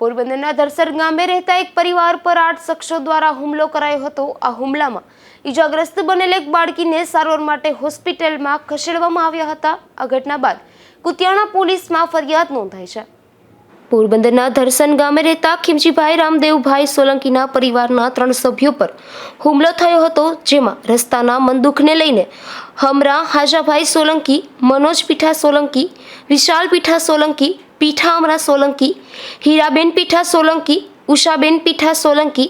પોરબંદરના ધરસર ગામે રહેતા એક પરિવાર પર આઠ શખ્સો દ્વારા હુમલો કરાયો હતો. આ હુમલામાં ઈજાગ્રસ્ત બનેલ એક બાળકીને સારવાર માટે હોસ્પિટલમાં ખસેડવામાં આવ્યા હતા. આ ઘટના બાદ કુતિયાણા પોલીસમાં ફરિયાદ નોંધાઈ છે. પોરબંદરના ધરસન ગામે રહેતા ખીમજીભાઈ રામદેવભાઈ સોલંકીના પરિવારના ત્રણ સભ્યો પર હુમલો થયો હતો, જેમાં રસ્તાના મનદુખને લઈને હમરા હાજાભાઈ સોલંકી, મનોજ પીઠા સોલંકી, વિશાલ પીઠા સોલંકી પીઠા અમરા સોલંકી, હીરાબેન પીઠા સોલંકી, ઉષાબેન પીઠા સોલંકી,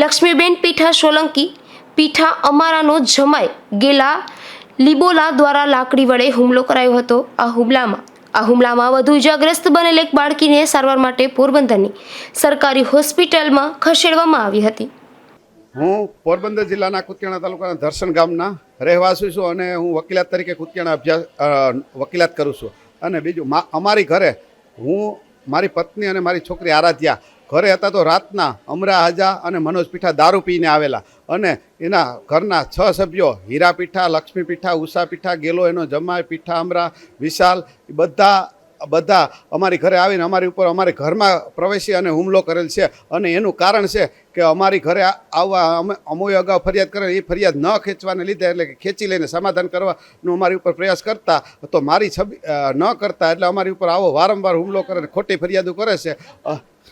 લક્ષ્મીબેન પીઠા સોલંકી, પીઠા અમારાનો જમાય ગેલા લીબોલા દ્વારા લાકડી વડે હુમલો કરાયો હતો આ હુમલામાં. આ હુમલામાં વધુ ઇજાગ્રસ્ત બનેલ એક બાળકીને સારવાર માટે પોરબંદરની સરકારી હોસ્પિટલમાં ખસેડવામાં આવી હતી. હું પોરબંદર જિલ્લાના કુતિયાણા તાલુકાના દર્શન ગામના રહેવાસી છું અને હું વકીલાત તરીકે કુતિયાણા અભ્યાસ વકીલાત કરું છું. અને બીજું અમારી ઘરે હું, મારી પત્ની અને મારી છોકરી આરાધ્યા. ઘરે હતા તો રાતના અમરા હાજા અને મનોજ પીઠા દારૂ પીને આવેલા. અને એના ઘરના છ સભ્યો, હીરા પીઠા, લક્ષ્મી પીઠા, ઉષા પીઠા, ગેલો એનો જમાય પીઠા, અમરા, વિશાલ બધા બધા અમારી ઘરે આવીને અમારી ઉપર અમારી ઘરમાં પ્રવેશી અને હુમલો કરેલ છે. અને એનું કારણ છે કે અમારી ઘરે આવવા અમે અમોએ અગાઉ ફરિયાદ કરે એ ફરિયાદ ન ખેંચવાને લીધે એટલે કે ખેંચી લઈને સમાધાન કરવાનો અમારી ઉપર પ્રયાસ કરતા, તો મારી છબી ન કરતા એટલે અમારી ઉપર આવો વારંવાર હુમલો કરે ખોટી ફરિયાદો કરે છે.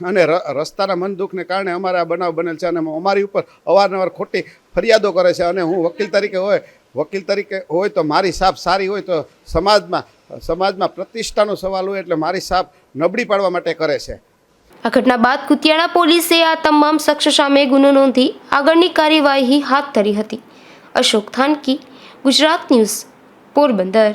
અને રસ્તાના મન દુઃખને કારણે અમારે આ બનાવ બનેલ છે અને અમારી ઉપર અવારનવાર ખોટી ફરિયાદો કરે છે. અને હું વકીલ તરીકે હોય, વકીલ તરીકે હોય તો મારી સાફ સારી હોય તો સમાજમાં સમાજમાં પ્રતિષ્ઠાનો સવાલ હોય એટલે મારી સાપ નબળી પાડવા માટે કરે છે. આ ઘટના બાદ કુતિયાણા પોલીસે આ તમામ શખ્સ સામે ગુનો નોંધી આગળની કાર્યવાહી હાથ ધરી હતી. અશોક થાનકી, ગુજરાત ન્યૂઝ, પોરબંદર.